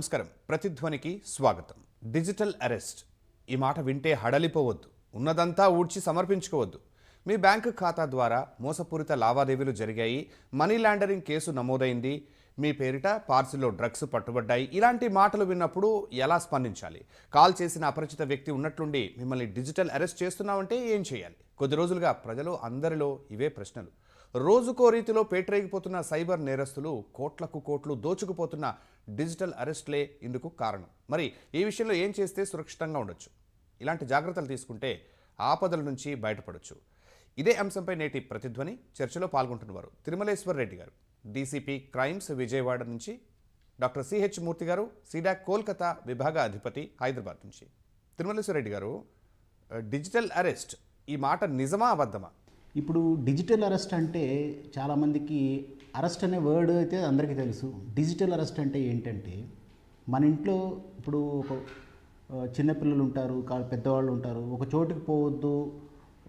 నమస్కారం. ప్రతిధ్వనికి స్వాగతం. Digital arrest. ఈ మాట వింటే హడలిపోవద్దు. ఉన్నదంతా ఊడ్చి సమర్పించుకోవద్దు. మీ బ్యాంకు ఖాతా ద్వారా మోసపూరిత లావాదేవీలు జరిగాయి. మనీ లాండరింగ్ కేసు నమోదైంది. మీ పేరిట పార్సిల్లో డ్రగ్స్ పట్టుబడ్డాయి. ఇలాంటి మాటలు విన్నప్పుడు ఎలా స్పందించాలి? కాల్ చేసిన అపరిచిత వ్యక్తి ఉన్నట్లుండి మిమ్మల్ని డిజిటల్ అరెస్ట్ చేస్తున్నామంటే ఏం చేయాలి? కొద్ది రోజులుగా ప్రజలు అందరిలో ఇవే ప్రశ్నలు. రోజుకో రీతిలో పేటరేగిపోతున్న సైబర్ నేరస్తులు కోట్లకు కోట్లు దోచుకుపోతున్న డిజిటల్ అరెస్ట్లే ఇందుకు కారణం. మరి ఈ విషయంలో ఏం చేస్తే సురక్షితంగా ఉండొచ్చు? ఇలాంటి జాగ్రత్తలు తీసుకుంటే ఆపదల నుంచి బయటపడొచ్చు. ఇదే అంశంపై నేటి ప్రతిధ్వని చర్చలో పాల్గొంటున్నవారు తిరుమలేశ్వర్ రెడ్డి గారు డీసీపీ క్రైమ్స్ విజయవాడ నుంచి డాక్టర్ సిహెచ్ మూర్తి గారు సిడాక్ కోల్కతా విభాగ అధిపతి హైదరాబాద్ నుంచి. తిరుమలేశ్వర రెడ్డి గారు డిజిటల్ అరెస్ట్ ఈ మాట నిజమా అబద్ధమా? ఇప్పుడు డిజిటల్ అరెస్ట్ అంటే చాలామందికి అరెస్ట్ అనే వర్డ్ అయితే అందరికీ తెలుసు. డిజిటల్ అరెస్ట్ అంటే ఏంటంటే మన ఇంట్లో ఇప్పుడు ఒక చిన్నపిల్లలు ఉంటారు పెద్దవాళ్ళు ఉంటారు. ఒక చోటుకి పోవద్దు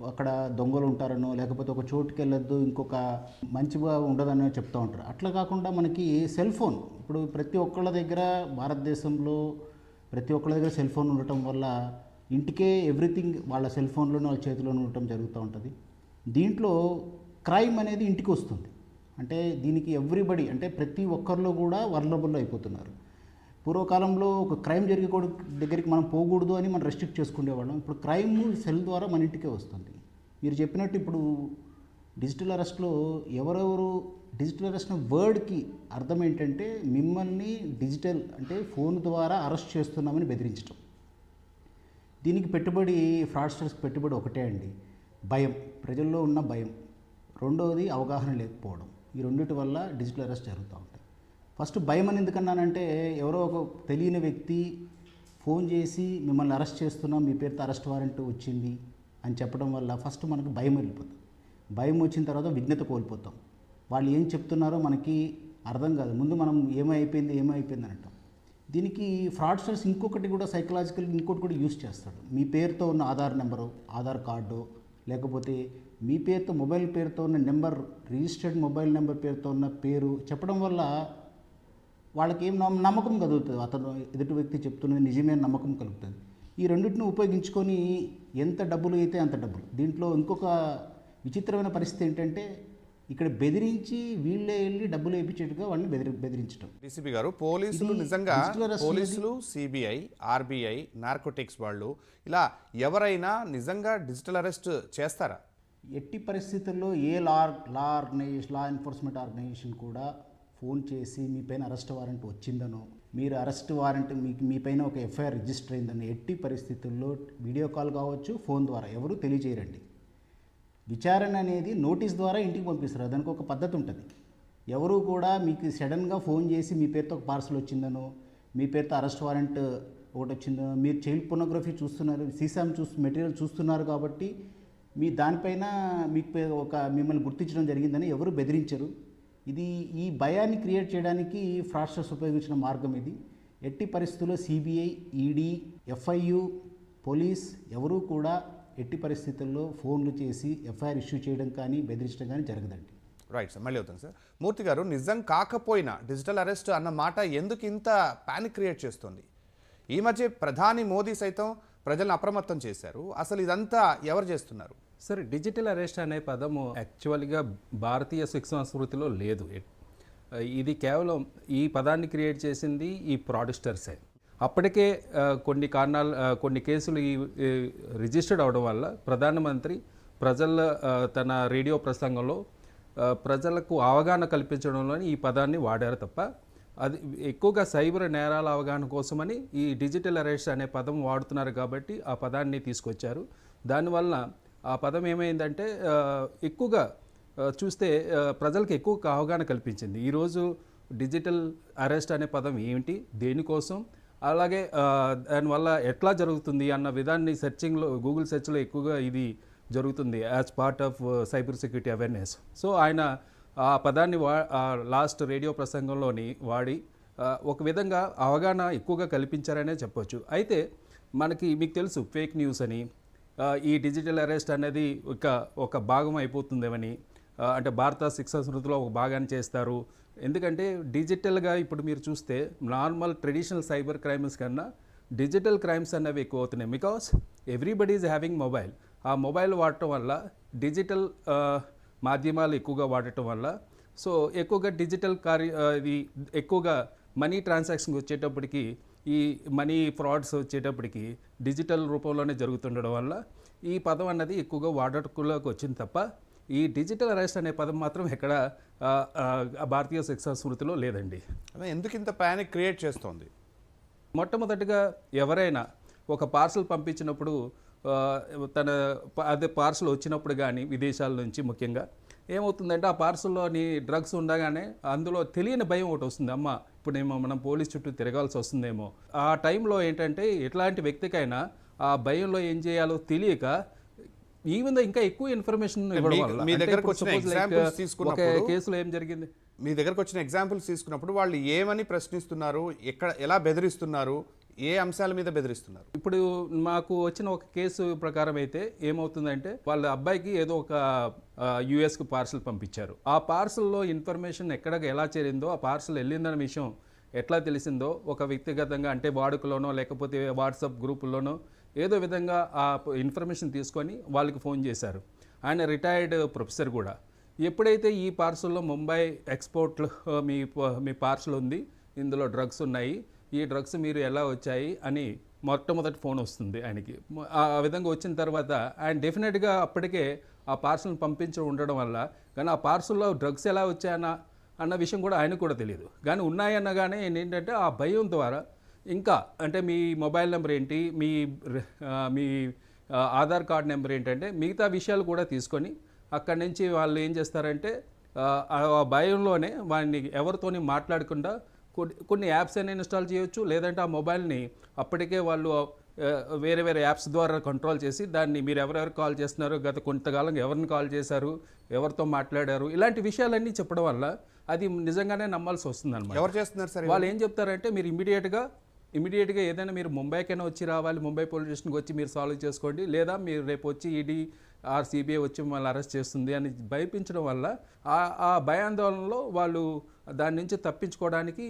అక్కడ దొంగలు ఉంటారనో లేకపోతే ఒక చోటుకి వెళ్ళొద్దు ఇంకొక మంచిగా ఉండదనో చెప్తూ ఉంటారు. అట్లా కాకుండా మనకి సెల్ ఫోన్ ఇప్పుడు ప్రతి ఒక్కళ్ళ దగ్గర భారతదేశంలో ప్రతి ఒక్కళ్ళ దగ్గర సెల్ ఫోన్ ఉండటం వల్ల ఇంటికే ఎవ్రీథింగ్ వాళ్ళ సెల్ ఫోన్లోనే వాళ్ళ చేతిలోనే ఉండటం జరుగుతూ ఉంటుంది. దీంట్లో క్రైమ్ అనేది ఇంటికి వస్తుంది. అంటే దీనికి ఎవ్రీబడి అంటే ప్రతి ఒక్కరిలో కూడా వర్లబుల్ అయిపోతున్నారు. పూర్వకాలంలో ఒక క్రైమ్ జరిగే దగ్గరికి మనం పోకూడదు అని మనం రెస్ట్రిక్ట్ చేసుకునేవాళ్ళం. ఇప్పుడు క్రైమ్ సెల్ ద్వారా మన ఇంటికే వస్తుంది. మీరు చెప్పినట్టు ఇప్పుడు డిజిటల్ అరెస్ట్లో ఎవరెవరు డిజిటల్ అరెస్ట్ వర్డ్కి అర్థం ఏంటంటే మిమ్మల్ని డిజిటల్ అంటే ఫోన్ ద్వారా అరెస్ట్ చేస్తున్నామని బెదిరించడం దీనికి పెట్టుబడి ఫ్రాడ్స్టర్స్కి పెట్టుబడి ఒకటే అండి. భయం. ప్రజల్లో ఉన్న భయం. రెండవది అవగాహన లేకపోవడం. ఈ రెండింటి వల్ల డిజిటల్ అరెస్ట్ జరుగుతూ ఉంటాయి. ఫస్ట్ భయం అని ఎందుకన్నానంటే ఎవరో ఒక తెలియని వ్యక్తి ఫోన్ చేసి మిమ్మల్ని అరెస్ట్ చేస్తున్నాం మీ పేరుతో అరెస్ట్ వారెంట్ వచ్చింది అని చెప్పడం వల్ల ఫస్ట్ మనకు భయం వెళ్ళిపోతుంది. భయం వచ్చిన తర్వాత విఘ్నత కోల్పోతాం. వాళ్ళు ఏం చెప్తున్నారో మనకి అర్థం కాదు. ముందు మనం ఏమైపోయింది ఏమైపోయింది అని అంటాం. దీనికి ఫ్రాడ్స్టర్స్ ఇంకొకటి కూడా సైకలాజికల్ ఇంకోటి కూడా యూస్ చేస్తాడు. మీ పేరుతో ఉన్న ఆధార్ నెంబరు ఆధార్ కార్డు లేకపోతే మీ పేరుతో మొబైల్ పేరుతో ఉన్న నెంబర్ రిజిస్టర్డ్ మొబైల్ నెంబర్ పేరుతో ఉన్న పేరు చెప్పడం వల్ల వాళ్ళకి ఏం నమ్మకం కలుగుతుంది అతను ఎదుటి వ్యక్తి చెప్తున్నది నిజమే నమ్మకం కలుగుతుంది. ఈ రెండింటిని ఉపయోగించుకొని ఎంత డబ్బులు అయితే అంత డబ్బులు. దీంట్లో ఇంకొక విచిత్రమైన పరిస్థితి ఏంటంటే ఇక్కడ బెదిరించి వీళ్ళే వెళ్ళి డబ్బులు వేయించేట్టుగా వాళ్ళని బెదిరి బెదిరించడం డీసీపీ గారు పోలీసులు నిజంగా పోలీసులు సిబిఐ ఆర్బీఐ నార్కోటిక్స్ వాళ్ళు ఇలా ఎవరైనా నిజంగా డిజిటల్ అరెస్ట్ చేస్తారా? ఎట్టి పరిస్థితుల్లో ఏ law law organisation law enforcement organisation కూడా ఫోన్ చేసి మీ పైన అరెస్ట్ వారెంట్ వచ్చిందనో మీరు అరెస్ట్ వారెంట్ మీకు మీ పైన ఒక ఎఫ్ఐఆర్ రిజిస్టర్ అయిందని ఎట్టి పరిస్థితుల్లో వీడియో కాల్ కావచ్చు ఫోన్ ద్వారా ఎవరు తెలియజేయరండి. విచారణ అనేది నోటీస్ ద్వారా ఇంటికి పంపిస్తారు. దానికి ఒక పద్ధతి ఉంటుంది. ఎవరు కూడా మీకు సడన్గా ఫోన్ చేసి మీ పేరుతో ఒక పార్సల్ వచ్చిందనో మీ పేరుతో అరెస్ట్ వారెంట్ ఒకటి వచ్చిందనో మీరు చైల్డ్ పొనోగ్రఫీ చూస్తున్నారు సీసాం చూస్తు మెటీరియల్ చూస్తున్నారు కాబట్టి మీ దానిపైన మీకు పే- ఒక మిమ్మల్ని గుర్తించడం జరిగిందని ఎవరు బెదిరించరు. ఇది ఈ భయాన్ని క్రియేట్ చేయడానికి ఫ్రాడ్స్టర్స్ ఉపయోగించిన మార్గం ఇది. ఎట్టి పరిస్థితుల్లో సిబిఐ ఈడీ ఎఫ్ఐయు పోలీస్ ఎవరూ కూడా ఎట్టి పరిస్థితుల్లో ఫోన్లు చేసి ఎఫ్ఐఆర్ ఇష్యూ చేయడం కానీ బెదిరించడం కానీ జరగదండి. రైట్ సార్ మళ్ళీ అవుతాను సార్ మూర్తి గారు నిజం కాకపోయినా డిజిటల్ అరెస్ట్ అన్న మాట ఎందుకు ఇంత పానిక్ క్రియేట్ చేస్తుంది? ఈ మధ్య ప్రధాని మోదీ సైతం ప్రజలను అప్రమత్తం చేశారు. అసలు ఇదంతా ఎవరు చేస్తున్నారు? సరే డిజిటల్ అరెస్ట్ అనే పదము యాక్చువల్గా భారతీయ శిక్ష సంస్కృతిలో లేదు. ఇది కేవలం ఈ పదాన్ని క్రియేట్ చేసింది ఈ ప్రాడిస్టర్సే అప్పటికే కొన్ని కారణాలు కొన్ని కేసులు ఈ రిజిస్టర్డ్ అవడం వల్ల ప్రధానమంత్రి ప్రజల తన రేడియో ప్రసంగంలో ప్రజలకు అవగాహన కల్పించడంలోని ఈ పదాన్ని వాడారు తప్ప అది ఎక్కువగా సైబర్ నేరాల అవగాహన కోసమని ఈ డిజిటల్ అరెస్ట్ అనే పదం వాడుతున్నారు కాబట్టి ఆ పదాన్ని తీసుకొచ్చారు. దానివల్ల ఆ పదం ఏమైందంటే ఎక్కువగా చూస్తే ప్రజలకు ఎక్కువ అవగాహన కల్పించింది. ఈరోజు డిజిటల్ అరెస్ట్ అనే పదం ఏమిటి? దేనికోసం? అలాగే దానివల్ల ఎట్లా జరుగుతుంది అన్న విధాన్ని సెర్చింగ్లో గూగుల్ సెర్చ్లో ఎక్కువగా ఇది జరుగుతుంది as part of cyber security awareness. So ఆయన ఆ పదాన్ని వా లాస్ట్ రేడియో ప్రసంగంలోని వాడి ఒక విధంగా అవగాహన ఎక్కువగా కల్పించారనే చెప్పొచ్చు. అయితే మనకి మీకు తెలుసు ఫేక్ న్యూస్ అని ఈ డిజిటల్ అరెస్ట్ అనేది ఒక ఒక భాగం అయిపోతుందేమని అంటే భారత శిక్ష సంస్కృతిలో ఒక భాగాన్ని చేస్తారు. ఎందుకంటే డిజిటల్గా ఇప్పుడు మీరు చూస్తే నార్మల్ ట్రెడిషనల్ సైబర్ క్రైమ్స్ కన్నా డిజిటల్ క్రైమ్స్ అనేవి ఎక్కువ అవుతున్నాయి because everybody is having mobile. ఆ మొబైల్ వాడటం వల్ల డిజిటల్ మాధ్యమాలు ఎక్కువగా వాడటం వల్ల సో ఎక్కువగా డిజిటల్ కార్య ఇది ఎక్కువగా మనీ ట్రాన్సాక్షన్ వచ్చేటప్పటికి ఈ మనీ ఫ్రాడ్స్ వచ్చేటప్పటికి డిజిటల్ రూపంలోనే జరుగుతుండడం వల్ల ఈ పదం అన్నది ఎక్కువగా వాడకులోకి వచ్చింది తప్ప ఈ డిజిటల్ అరెస్ట్ అనే పదం మాత్రం ఎక్కడ భారతీయ శిక్షా స్మృతిలో లేదండి. ఎందుకు ఇంత ప్యానిక్ క్రియేట్ చేస్తోంది? మొట్టమొదటిగా ఎవరైనా ఒక పార్సల్ పంపించినప్పుడు తన అదే పార్సల్ వచ్చినప్పుడు కానీ విదేశాల నుంచి ముఖ్యంగా ఏమవుతుందంటే ఆ పార్సల్లోని డ్రగ్స్ ఉండగానే అందులో తెలియని భయం ఒకటి వస్తుంది. అమ్మ ఇప్పుడు ఏమో మనం పోలీస్ చుట్టూ తిరగాల్సి వస్తుందేమో. ఆ టైంలో ఏంటంటే ఎట్లాంటి వ్యక్తికైనా ఆ భయంలో ఏం చేయాలో తెలియక ఈవెన్ ఇంకా ఎక్కువ ఇన్ఫర్మేషన్ మీ దగ్గరకు వచ్చిన examples ఒక తీసుకున్నప్పుడు- కేసులో ఏం జరిగింది? మీ దగ్గరకు వచ్చిన ఎగ్జాంపుల్స్ తీసుకున్నప్పుడు వాళ్ళు ఏమని ప్రశ్నిస్తున్నారు? ఎక్కడ ఎలా బెదిరిస్తున్నారు? ఏ అంశాల మీద బెదిరిస్తున్నారు? ఇప్పుడు మాకు వచ్చిన ఒక కేసు ప్రకారం అయితే ఏమవుతుందంటే వాళ్ళ అబ్బాయికి ఏదో ఒక యుఎస్కి పార్సల్ పంపించారు. ఆ పార్సల్లో ఇన్ఫర్మేషన్ ఎక్కడ ఎలా చేరిందో ఆ పార్సల్ వెళ్ళిందన్న విషయం ఎట్లా తెలిసిందో ఒక వ్యక్తిగతంగా అంటే వాడుకలోనో లేకపోతే వాట్సాప్ గ్రూపుల్లోనో ఏదో విధంగా ఆ ఇన్ఫర్మేషన్ తీసుకొని వాళ్ళకి ఫోన్ చేశారు. ఆయన రిటైర్డ్ ప్రొఫెసర్ కూడా. ఎప్పుడైతే ఈ పార్సల్లో ముంబై ఎక్స్పోర్ట్ మీ ప- మీ పార్సల్ ఉంది ఇందులో డ్రగ్స్ ఉన్నాయి ఈ డ్రగ్స్ మీరు ఎలా వచ్చాయి అని మొట్టమొదటి ఫోన్ వస్తుంది ఆయనకి. ఆ విధంగా వచ్చిన తర్వాత ఆయన డెఫినెట్గా అప్పటికే ఆ పార్సల్ని పంపించి ఉండడం వల్ల కానీ ఆ పార్సల్లో డ్రగ్స్ ఎలా వచ్చాయన్న అన్న విషయం కూడా ఆయనకు కూడా తెలియదు కానీ ఉన్నాయన్నగానే ఏంటంటే ఆ భయం ద్వారా ఇంకా అంటే మీ మొబైల్ నెంబర్ ఏంటి? మీ మీ ఆధార్ కార్డ్ నెంబర్ ఏంటంటే మిగతా విషయాలు కూడా తీసుకొని అక్కడి నుంచి వాళ్ళు ఏం చేస్తారంటే ఆ, భయంలోనే వాడిని ఎవరితోని మాట్లాడకుండా కొన్ని కొన్ని యాప్స్ అయినా ఇన్స్టాల్ చేయొచ్చు. లేదంటే ఆ మొబైల్ని అప్పటికే వాళ్ళు వేరే వేరే యాప్స్ ద్వారా కంట్రోల్ చేసి దాన్ని మీరు ఎవరెవరు కాల్ చేస్తున్నారు గత కొంతకాలం ఎవరిని కాల్ చేశారు ఎవరితో మాట్లాడారు ఇలాంటి విషయాలన్నీ చెప్పడం వల్ల అది నిజంగానే నమ్మాల్సి వస్తుంది ఎవరు చేస్తున్నారు సార్ వాళ్ళు ఏం చెప్తారంటే మీరు ఇమీడియట్గా ఇమీడియట్గా ఏదైనా మీరు ముంబైకైనా వచ్చి రావాలి ముంబై పోలీస్ స్టేషన్కి వచ్చి మీరు సాల్వ్ చేసుకోండి లేదా మీరు రేపు వచ్చి ఈడీ ఆర్ సిబిఐ వచ్చి మిమ్మల్ని అరెస్ట్ చేస్తుంది అని భయపించడం వల్ల ఆ భయాందోళనలో వాళ్ళు దాని నుంచి తప్పించుకోవడానికి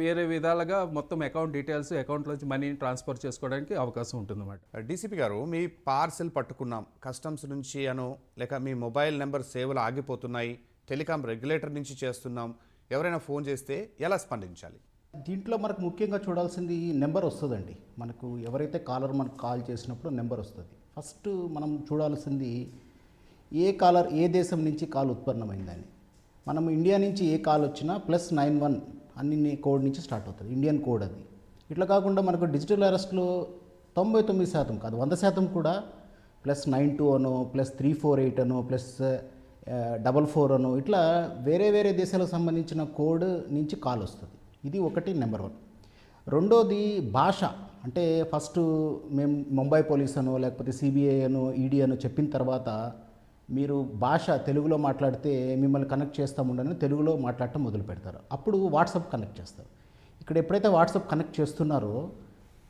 వేరే విధాలుగా మొత్తం అకౌంట్ డీటెయిల్స్ అకౌంట్లోంచి మనీని ట్రాన్స్ఫర్ చేసుకోవడానికి అవకాశం ఉంటుందన్నమాట. డీసీపీ గారు మీ పార్సిల్ పట్టుకున్నాం కస్టమ్స్ నుంచి అను లేక మీ మొబైల్ నెంబర్ సేవలు ఆగిపోతున్నాయి టెలికాం రెగ్యులేటర్ నుంచి చేస్తున్నాం ఎవరైనా ఫోన్ చేస్తే ఎలా స్పందించాలి? దీంట్లో మనకు ముఖ్యంగా చూడాల్సింది నెంబర్ వస్తుందండి. మనకు ఎవరైతే కాలర్ మనకు కాల్ చేసినప్పుడు నెంబర్ వస్తుంది. ఫస్ట్ మనం చూడాల్సింది ఏ కాలర్ ఏ దేశం నుంచి కాల్ ఉత్పన్నమైందని మనం ఇండియా నుంచి ఏ కాల్ వచ్చినా ప్లస్ నైన్ వన్ అన్ని కోడ్ నుంచి స్టార్ట్ అవుతుంది. ఇండియన్ కోడ్ అది. ఇట్లా కాకుండా మనకు డిజిటల్ అరెస్ట్లో తొంభై తొమ్మిది శాతం కాదు వంద శాతం కూడా ప్లస్ నైన్ టూ అనో ప్లస్ త్రీ ఫోర్ ఎయిట్ అనో ప్లస్ డబల్ ఫోర్ అనో ఇట్లా వేరే వేరే దేశాలకు సంబంధించిన కోడ్ నుంచి కాల్ వస్తుంది. ఇది ఒకటి నెంబర్ వన్. రెండోది భాష. అంటే ఫస్ట్ మేము ముంబై పోలీస్ అనో లేకపోతే సిబిఐ అనో ఈడీ అనో చెప్పిన తర్వాత మీరు భాష తెలుగులో మాట్లాడితే మిమ్మల్ని కనెక్ట్ చేస్తాముండని తెలుగులో మాట్లాడటం మొదలు పెడతారు. అప్పుడు వాట్సాప్ కనెక్ట్ చేస్తారు. ఇక్కడ ఎప్పుడైతే వాట్సాప్ కనెక్ట్ చేస్తున్నారో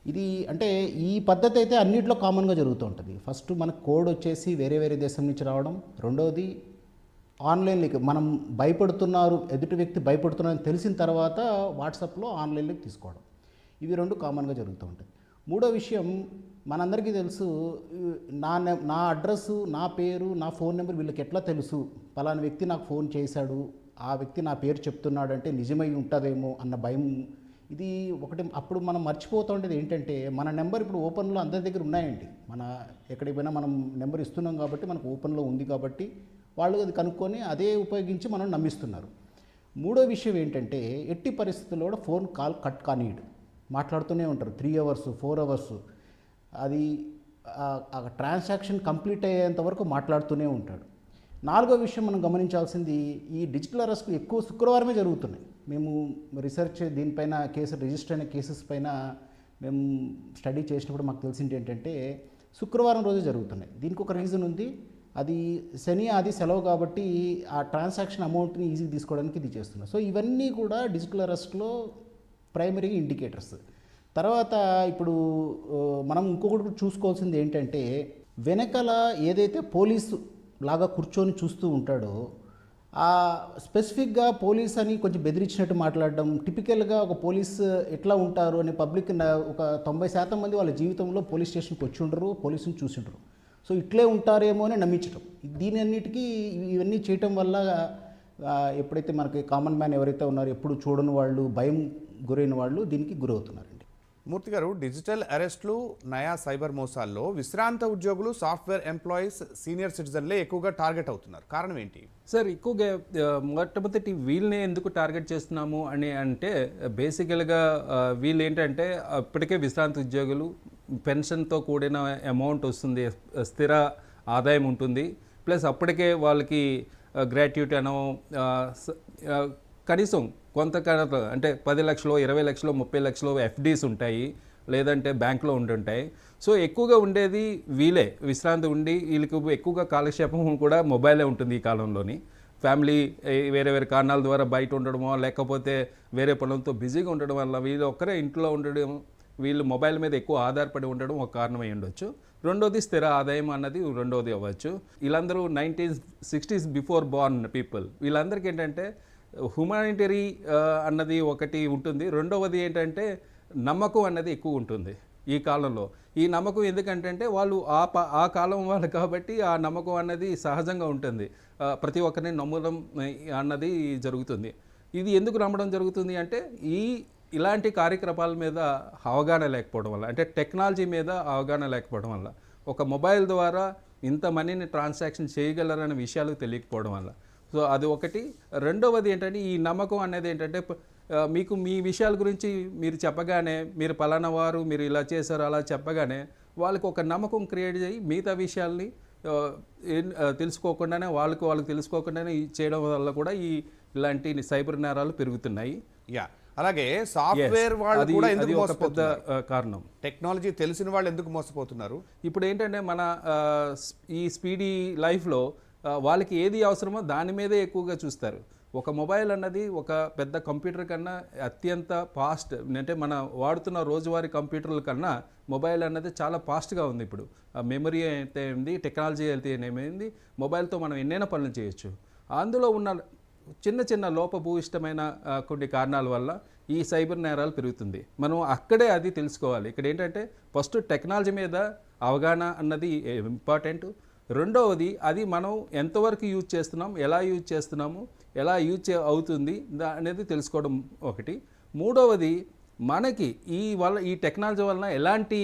ఇది అంటే ఈ పద్ధతి అయితే అన్నింటిలో కామన్గా జరుగుతూ ఉంటుంది. ఫస్ట్ మనకు కోడ్ వచ్చేసి వేరే వేరే దేశం నుంచి రావడం. రెండవది ఆన్లైన్లోకి మనం భయపడుతున్నారు ఎదుటి వ్యక్తి భయపడుతున్నారని తెలిసిన తర్వాత వాట్సాప్లో ఆన్లైన్లోకి తీసుకోవడం. ఇవి రెండు కామన్గా జరుగుతూ ఉంటాయి. మూడో విషయం మనందరికీ తెలుసు నా నె- నా అడ్రస్సు నా పేరు నా ఫోన్ నెంబర్ వీళ్ళకి ఎట్లా తెలుసు? పలానా వ్యక్తి నాకు ఫోన్ చేశాడు ఆ వ్యక్తి నా పేరు చెప్తున్నాడు అంటే నిజమై ఉంటుందేమో అన్న భయం. ఇది ఒకటి అప్పుడు మనం మర్చిపోతుండేది ఏంటంటే మన నెంబర్ ఇప్పుడు ఓపెన్లో అందరి దగ్గర ఉన్నాయండి. మన ఎక్కడికి పోయినా మనం నెంబర్ ఇస్తున్నాం కాబట్టి మనకు ఓపెన్లో ఉంది కాబట్టి వాళ్ళు అది కనుక్కొని అదే ఉపయోగించి మనం నమ్మిస్తున్నారు. మూడో విషయం ఏంటంటే ఎట్టి పరిస్థితుల్లో కూడా ఫోన్ కాల్ కట్ కానీయడు. మాట్లాడుతూనే ఉంటారు. Three hours four hours. అది ఆ- ట్రాన్సాక్షన్ కంప్లీట్ అయ్యేంత వరకు మాట్లాడుతూనే ఉంటాడు. నాలుగో విషయం మనం గమనించాల్సింది ఈ డిజిటల్ అరెస్ట్లు ఎక్కువ శుక్రవారమే జరుగుతున్నాయి. మేము రీసెర్చ్ దీనిపైన కేసు రిజిస్టర్ అయిన కేసెస్ పైన మేము స్టడీ చేసినప్పుడు మాకు తెలిసింది ఏంటంటే శుక్రవారం రోజు జరుగుతున్నాయి. దీనికి ఒక రీజన్ ఉంది. అది శని అది సెలవు కాబట్టి ఆ ట్రాన్సాక్షన్ అమౌంట్ని ఈజీగా తీసుకోవడానికి ఇది చేస్తున్నారు సో ఇవన్నీ కూడా డిజిటల్ అరెస్ట్లో ప్రైమరీ ఇండికేటర్స్ తర్వాత ఇప్పుడు మనం ఇంకొకటి చూసుకోవాల్సింది ఏంటంటే వెనకల ఏదైతే పోలీసు లాగా కూర్చొని చూస్తూ ఉంటాడో ఆ స్పెసిఫిక్గా పోలీస్ అని కొంచెం బెదిరించినట్టు మాట్లాడడం టిపికల్గా ఒక పోలీస్ ఎట్లా ఉంటారు అని పబ్లిక్ ఒక తొంభై శాతం మంది వాళ్ళ జీవితంలో పోలీస్ స్టేషన్కి వచ్చి ఉండరు పోలీసుని చూసిండరు సో ఇట్లే ఉంటారేమో అని నమ్మించడం దీని అన్నిటికీ ఇవన్నీ చేయటం వల్ల ఎప్పుడైతే మనకి కామన్ మ్యాన్ ఎవరైతే ఉన్నారో ఎప్పుడు చూడని వాళ్ళు భయం గురైన వాళ్ళు దీనికి గురవుతున్నారండి. మూర్తి గారు డిజిటల్ అరెస్ట్లు నయా సైబర్ మోసాల్లో విశ్రాంత ఉద్యోగులు సాఫ్ట్వేర్ ఎంప్లాయీస్ సీనియర్ సిటిజన్లే ఎక్కువగా టార్గెట్ అవుతున్నారు. కారణం ఏంటి? సార్ ఎక్కువగా మొట్టమొదటి వీళ్ళని ఎందుకు టార్గెట్ చేస్తున్నాము అని అంటే బేసికల్గా వీళ్ళు ఏంటంటే ఇప్పటికే విశ్రాంతి ఉద్యోగులు పెన్షన్తో కూడిన అమౌంట్ వస్తుంది స్థిర ఆదాయం ఉంటుంది. ప్లస్ అప్పటికే వాళ్ళకి గ్రాట్యుటీ అనో కనీసం కొంత అంటే పది లక్షలు ఇరవై లక్షలు ముప్పై లక్షలు ఎఫ్డీస్ ఉంటాయి లేదంటే బ్యాంక్లో ఉండుంటాయి సో ఎక్కువగా ఉండేది వీలే విశ్రాంతి ఉండి వీళ్ళకి ఎక్కువగా కాలక్షేపం కూడా మొబైలే ఉంటుంది ఈ కాలంలోని. ఫ్యామిలీ వేరే వేరే కారణాల ద్వారా బయట ఉండడమో లేకపోతే వేరే పనులతో బిజీగా ఉండడం వల్ల వీళ్ళు ఒక్కరే ఇంట్లో ఉండడం వీళ్ళు మొబైల్ మీద ఎక్కువ ఆధారపడి ఉండడం ఒక కారణమై ఉండొచ్చు. రెండోది స్థిర ఆదాయం అన్నది రెండోది అవ్వచ్చు. వీళ్ళందరూ nineteen sixties before born people. వీళ్ళందరికీ ఏంటంటే హ్యుమానిటరీ అన్నది ఒకటి ఉంటుంది. రెండవది ఏంటంటే నమ్మకం అన్నది ఎక్కువ ఉంటుంది ఈ కాలంలో. ఈ నమ్మకం ఎందుకంటే వాళ్ళు ఆ ప ఆ కాలం వాళ్ళు కాబట్టి ఆ నమ్మకం అన్నది సహజంగా ఉంటుంది. ప్రతి ఒక్కరిని నమ్మడం అన్నది జరుగుతుంది. ఇది ఎందుకు నమ్మడం జరుగుతుంది అంటే ఈ ఇలాంటి కార్యక్రమాల మీద అవగాహన లేకపోవడం వల్ల అంటే టెక్నాలజీ మీద అవగాహన లేకపోవడం వల్ల ఒక మొబైల్ ద్వారా ఇంత మనీని ట్రాన్సాక్షన్ చేయగలరనే విషయాలు తెలియకపోవడం వల్ల. సో అది ఒకటి. రెండవది ఏంటంటే ఈ నమ్మకం అనేది ఏంటంటే మీకు మీ విషయాల గురించి మీరు చెప్పగానే మీరు పలానా వారు మీరు ఇలా చేశారు అలా చెప్పగానే వాళ్ళకి ఒక నమ్మకం క్రియేట్ చేయి మిగతా విషయాల్ని తెలుసుకోకుండానే వాళ్ళకు వాళ్ళకి తెలుసుకోకుండానే చేయడం వల్ల కూడా ఈ ఇలాంటి సైబర్ నేరాలు పెరుగుతున్నాయి. యా. అలాగే సాఫ్ట్వేర్ వాళ్ళు కూడా ఎందుకు పెద్ద కారణం. టెక్నాలజీ తెలిసిన వాళ్ళు ఎందుకు మోసపోతున్నారు? ఇప్పుడు ఏంటంటే మన ఈ స్పీడీ లైఫ్లో వాళ్ళకి ఏది అవసరమో దాని మీదే ఎక్కువగా చూస్తారు. ఒక మొబైల్ అన్నది ఒక పెద్ద కంప్యూటర్ కన్నా అత్యంత ఫాస్ట్ అంటే మన వాడుతున్న రోజువారీ కంప్యూటర్ల కన్నా మొబైల్ అన్నది చాలా ఫాస్ట్గా ఉంది ఇప్పుడు. మెమరీ అయితే ఏంది టెక్నాలజీ అయితే ఏమైంది మొబైల్తో మనం ఎన్నైనా పనులు చేయొచ్చు. అందులో ఉన్న చిన్న చిన్న లోపభూయిష్టమైన కొన్ని కారణాల వల్ల ఈ సైబర్ నేరాలు పెరుగుతుంది. మనం అక్కడే అది తెలుసుకోవాలి. ఇక్కడ ఏంటంటే ఫస్ట్ టెక్నాలజీ మీద అవగాహన అన్నది ఇంపార్టెంట్. రెండవది అది మనం ఎంతవరకు యూజ్ చేస్తున్నాం ఎలా యూజ్ చేస్తున్నాము ఎలా యూజ్ అవుతుంది అనేది తెలుసుకోవడం ఒకటి. మూడవది మనకి ఈ వల్ల ఈ టెక్నాలజీ వలన ఎలాంటి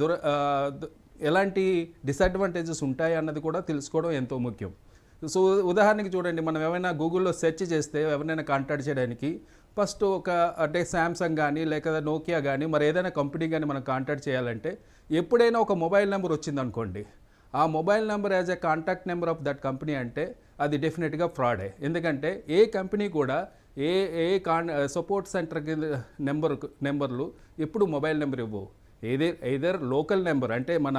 దుర ఎలాంటి డిసడ్వాంటేజెస్ ఉంటాయి అన్నది కూడా తెలుసుకోవడం ఎంతో ముఖ్యం. సో ఉదాహరణకి చూడండి మనం ఏమైనా గూగుల్లో సెర్చ్ చేస్తే ఎవరినైనా కాంటాక్ట్ చేయడానికి ఫస్ట్ ఒక అంటే శాంసంగ్ కానీ లేకపోతే నోకియా కానీ మరి ఏదైనా కంపెనీ కానీ మనం కాంటాక్ట్ చేయాలంటే ఎప్పుడైనా ఒక మొబైల్ నెంబర్ వచ్చిందనుకోండి ఆ mobile number as a contact number of that company అంటే అది డెఫినెట్గా ఫ్రాడే. ఎందుకంటే ఏ కంపెనీ కూడా ఏ ఏ కాన్ సపోర్ట్ సెంటర్ కింద నెంబర్ నెంబర్లు ఎప్పుడు మొబైల్ నెంబర్ ఇవ్వవు. ఏదే ఎదర్ లోకల్ నెంబర్ అంటే మన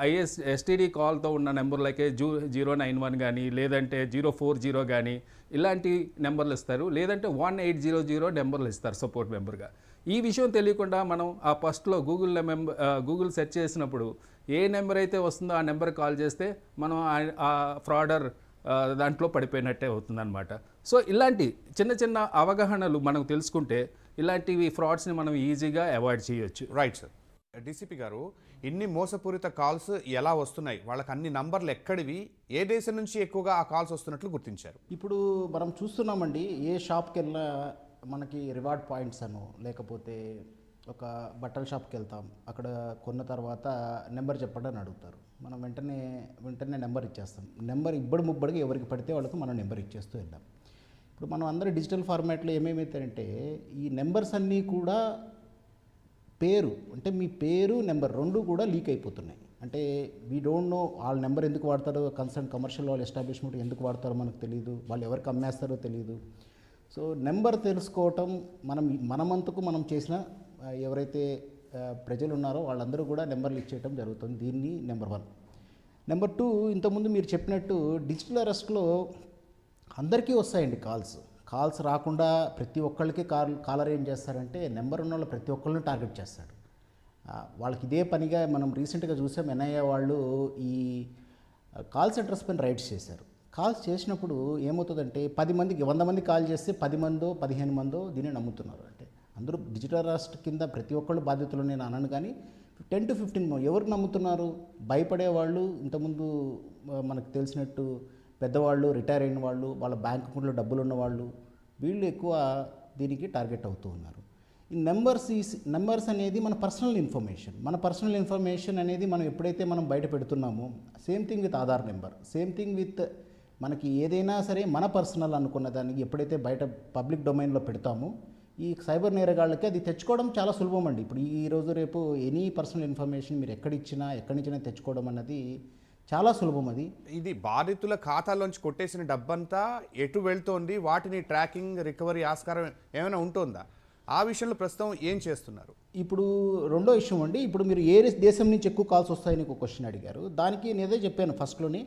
ఐఎస్ ఎస్టీడీ కాల్తో ఉన్న నెంబర్లకే జూ జీరో నైన్ వన్ కానీ లేదంటే జీరో ఫోర్ జీరో కానీ ఇలాంటి నెంబర్లు ఇస్తారు. లేదంటే వన్ ఎయిట్ జీరో జీరో నెంబర్లు ఇస్తారు సపోర్ట్ మెంబర్గా. ఈ విషయం తెలియకుండా మనం ఆ ఫస్ట్లో గూగుల్ మెంబర్ గూగుల్ సెర్చ్ చేసినప్పుడు ఏ నెంబర్ అయితే వస్తుందో ఆ నెంబర్ కాల్ చేస్తే మనం ఆ- ఆ ఫ్రాడర్ దాంట్లో పడిపోయినట్టే అవుతుందన్నమాట. సో ఇలాంటి చిన్న చిన్న అవగాహనలు మనం తెలుసుకుంటే ఇలాంటివి ఫ్రాడ్స్ని మనం ఈజీగా అవాయిడ్ చేయొచ్చు. రైట్ సార్ డీసీపీ గారు ఇన్ని మోసపూరిత కాల్స్ ఎలా వస్తున్నాయి? వాళ్ళకి అన్ని నంబర్లు ఎక్కడివి? ఏ దేశం నుంచి ఎక్కువగా ఆ కాల్స్ వస్తున్నట్లు గుర్తించారు? ఇప్పుడు మనం చూస్తున్నామండి ఏ షాప్కి వెళ్ళినా మనకి రివార్డ్ పాయింట్స్ అను లేకపోతే ఒక బట్టల షాప్కి వెళ్తాం అక్కడ కొన్న తర్వాత నెంబర్ చెప్పండి అని అడుగుతారు. మనం వెంటనే వెంటనే నెంబర్ ఇచ్చేస్తాం. నెంబర్ ఇబ్బడి ముబ్బడికి ఎవరికి పడితే వాళ్ళకు మనం నెంబర్ ఇచ్చేస్తూ వెళ్ళాం. ఇప్పుడు మనం అందరూ డిజిటల్ ఫార్మాట్లో ఏమేమైతాయంటే ఈ నెంబర్స్ అన్నీ కూడా పేరు అంటే మీ పేరు నెంబర్ రెండు కూడా లీక్ అయిపోతున్నాయి. అంటే వీ డోంట్ నో వాళ్ళ నెంబర్ ఎందుకు వాడతారో కన్సర్న్ కమర్షియల్ వాళ్ళ ఎస్టాబ్లిష్మెంట్ ఎందుకు వాడతారో మనకు తెలియదు వాళ్ళు ఎవరికి అమ్మేస్తారో తెలియదు సో నెంబర్ తెలుసుకోవటం మనం మనమంతకు మనం చేసిన ఎవరైతే ప్రజలు ఉన్నారో వాళ్ళందరూ కూడా నెంబర్లు ఇచ్చేయటం జరుగుతుంది. దీన్ని నెంబర్ వన్. నెంబర్ టూ ఇంతకుముందు మీరు చెప్పినట్టు డిజిటల్ అరెస్ట్లో అందరికీ వస్తాయండి కాల్స్. కాల్స్ రాకుండా ప్రతి ఒక్కళ్ళకి కాల్ కాలర్ ఏం చేస్తారంటే నెంబర్ ఉన్న వాళ్ళు ప్రతి ఒక్కళ్ళని టార్గెట్ చేస్తాడు వాళ్ళకి ఇదే పనిగా మనం రీసెంట్గా చూసాం ఎన్ఐఏ వాళ్ళు ఈ కాల్ సెంటర్స్ పైన రైడ్స్ చేశారు. కాల్స్ చేసినప్పుడు ఏమవుతుందంటే పది మందికి వంద మంది కాల్ చేస్తే పది మందో పదిహేను మందో దీన్ని నమ్ముతున్నారు. అంటే అందరూ డిజిటల్ రాష్ట్ర కింద ప్రతి ఒక్కళ్ళు బాధ్యతలు నేను అనను కానీ టెన్ టు ఫిఫ్టీన్ ఎవరు నమ్ముతున్నారు? భయపడే వాళ్ళు ఇంతకుముందు మనకు తెలిసినట్టు పెద్దవాళ్ళు రిటైర్ అయిన వాళ్ళు వాళ్ళ బ్యాంక్ అకౌంట్లో డబ్బులు ఉన్నవాళ్ళు వీళ్ళు ఎక్కువ దీనికి టార్గెట్ అవుతూ ఉన్నారు. ఈ నెంబర్స్ ఈ నెంబర్స్ అనేది మన పర్సనల్ ఇన్ఫర్మేషన్. మన పర్సనల్ ఇన్ఫర్మేషన్ అనేది మనం ఎప్పుడైతే మనం బయట పెడుతున్నామో same thing with Aadhaar number same thing with మనకి ఏదైనా సరే మన పర్సనల్ అనుకున్న దానికి ఎప్పుడైతే బయట పబ్లిక్ డొమైన్లో పెడతామో ఈ సైబర్ నేరగాళ్ళకి అది తెచ్చుకోవడం చాలా సులభం అండి. ఇప్పుడు ఈ రోజు రేపు ఎనీ పర్సనల్ ఇన్ఫర్మేషన్ మీరు ఎక్కడిచ్చినా ఎక్కడి నుంచినా తెచ్చుకోవడం అన్నది చాలా సులభం అది. ఇది బాధితుల ఖాతాలోంచి కొట్టేసిన డబ్బంతా ఎటు వెళ్తోంది వాటిని ట్రాకింగ్ రికవరీ ఆస్కారం ఏమైనా ఉంటుందా? ఆ విషయంలో ప్రస్తుతం ఏం చేస్తున్నారు? ఇప్పుడు రెండో విషయం అండి. ఇప్పుడు మీరు ఏ దేశం నుంచి ఎక్కువ కాల్స్ వస్తాయని ఒక క్వశ్చన్ అడిగారు. దానికి నేనే చెప్పాను ఫస్ట్లోనే.